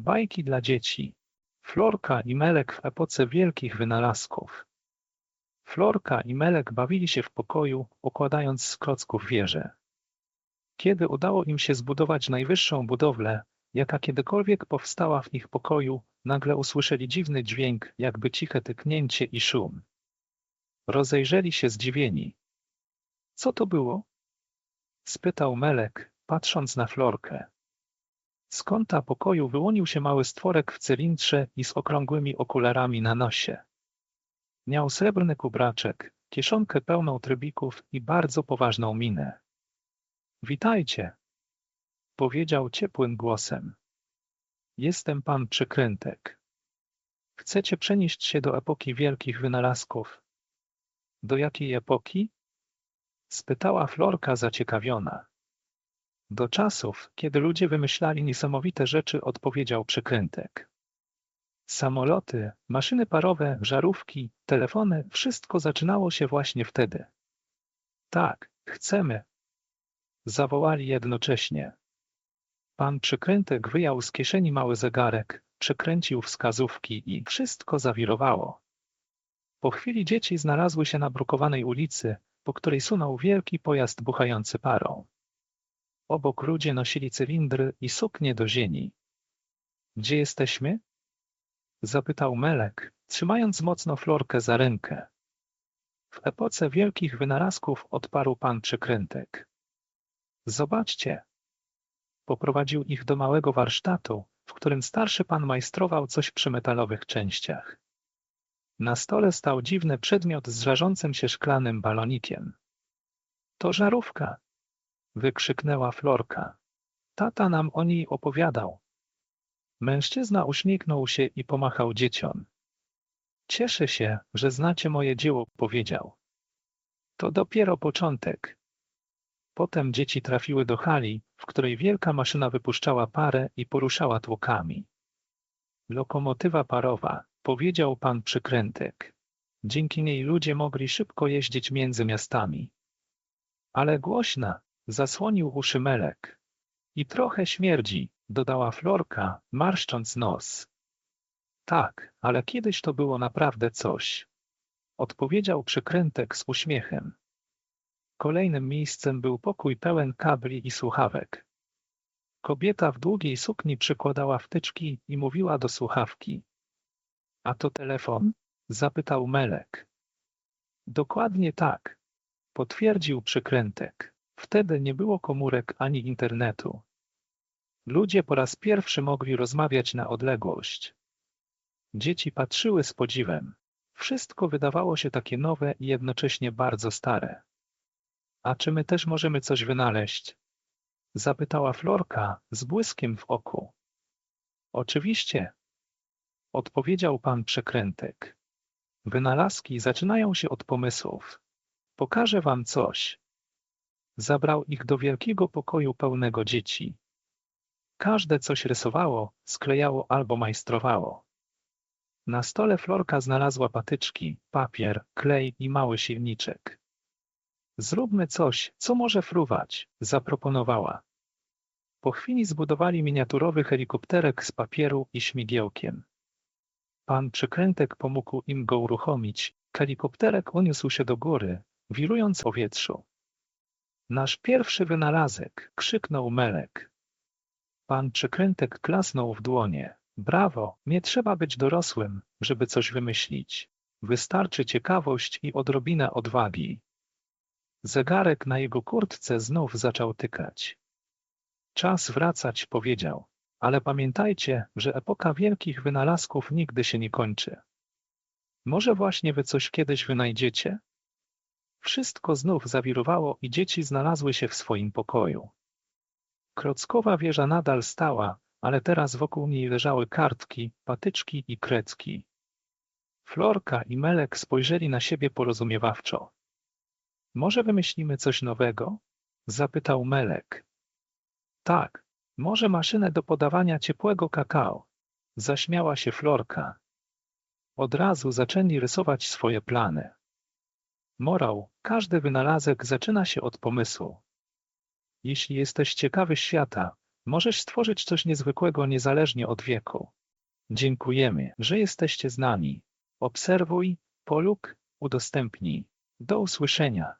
Bajki dla dzieci. Florka i Melek w epoce wielkich wynalazków. Florka i Melek bawili się w pokoju, układając z klocków wieże. Kiedy udało im się zbudować najwyższą budowlę, jaka kiedykolwiek powstała w ich pokoju, nagle usłyszeli dziwny dźwięk, jakby ciche tyknięcie i szum. Rozejrzeli się zdziwieni. Co to było? spytał Melek, patrząc na Florkę. Z kąta pokoju wyłonił się mały stworek w cylindrze i z okrągłymi okularami na nosie. Miał srebrny kubraczek, kieszonkę pełną trybików i bardzo poważną minę. Witajcie, powiedział ciepłym głosem. Jestem pan Przykrętek. Chcecie przenieść się do epoki wielkich wynalazków. Do jakiej epoki? spytała Florka zaciekawiona. Do czasów, kiedy ludzie wymyślali niesamowite rzeczy, odpowiedział Przykrętek. Samoloty, maszyny parowe, żarówki, telefony, wszystko zaczynało się właśnie wtedy. Tak, chcemy. Zawołali jednocześnie. Pan Przykrętek wyjął z kieszeni mały zegarek, przekręcił wskazówki i wszystko zawirowało. Po chwili dzieci znalazły się na brukowanej ulicy, po której sunął wielki pojazd buchający parą. Obok ludzie nosili cylindry i suknie do ziemi. Gdzie jesteśmy? Zapytał Melek, trzymając mocno Florkę za rękę. W epoce wielkich wynalazków odparł pan Przykrętek. Zobaczcie. Poprowadził ich do małego warsztatu, w którym starszy pan majstrował coś przy metalowych częściach. Na stole stał dziwny przedmiot z żarzącym się szklanym balonikiem. To żarówka, wykrzyknęła Florka. Tata nam o niej opowiadał. Mężczyzna uśmiechnął się i pomachał dzieciom. Cieszę się, że znacie moje dzieło, powiedział. To dopiero początek. Potem dzieci trafiły do hali, w której wielka maszyna wypuszczała parę i poruszała tłokami. Lokomotywa parowa, powiedział pan Przykrętek. Dzięki niej ludzie mogli szybko jeździć między miastami. Ale głośna, zasłonił uszy Melek. I trochę śmierdzi, dodała Florka, marszcząc nos. Tak, ale kiedyś to było naprawdę coś. Odpowiedział Przykrętek z uśmiechem. Kolejnym miejscem był pokój pełen kabli i słuchawek. Kobieta w długiej sukni przykładała wtyczki i mówiła do słuchawki. A to telefon? zapytał Melek. Dokładnie tak, potwierdził Przykrętek. Wtedy nie było komórek ani internetu. Ludzie po raz pierwszy mogli rozmawiać na odległość. Dzieci patrzyły z podziwem. Wszystko wydawało się takie nowe i jednocześnie bardzo stare. A czy my też możemy coś wynaleźć? Zapytała Florka z błyskiem w oku. Oczywiście, odpowiedział pan Przekrętek. Wynalazki zaczynają się od pomysłów. Pokażę wam coś. Zabrał ich do wielkiego pokoju pełnego dzieci. Każde coś rysowało, sklejało albo majstrowało. Na stole Florka znalazła patyczki, papier, klej i mały silniczek. Zróbmy coś, co może fruwać, zaproponowała. Po chwili zbudowali miniaturowy helikopterek z papieru i śmigiełkiem. Pan przykrętek pomógł im go uruchomić. Helikopterek uniósł się do góry, wirując w powietrzu. Nasz pierwszy wynalazek! krzyknął Melek. Pan przykrętek klasnął w dłonie. Brawo, nie trzeba być dorosłym, żeby coś wymyślić. Wystarczy ciekawość i odrobina odwagi. Zegarek na jego kurtce znów zaczął tykać. Czas wracać, powiedział. Ale pamiętajcie, że epoka wielkich wynalazków nigdy się nie kończy. Może właśnie wy coś kiedyś wynajdziecie? Wszystko znów zawirowało i dzieci znalazły się w swoim pokoju. Krockowa wieża nadal stała, ale teraz wokół niej leżały kartki, patyczki i krecki. Florka i Melek spojrzeli na siebie porozumiewawczo. Może wymyślimy coś nowego? Zapytał Melek. Tak, może maszynę do podawania ciepłego kakao. Zaśmiała się Florka. Od razu zaczęli rysować swoje plany. Morał, każdy wynalazek zaczyna się od pomysłu. Jeśli jesteś ciekawy świata, Możesz stworzyć coś niezwykłego niezależnie od wieku. Dziękujemy, że jesteście z nami. Obserwuj, polub, udostępnij. Do usłyszenia.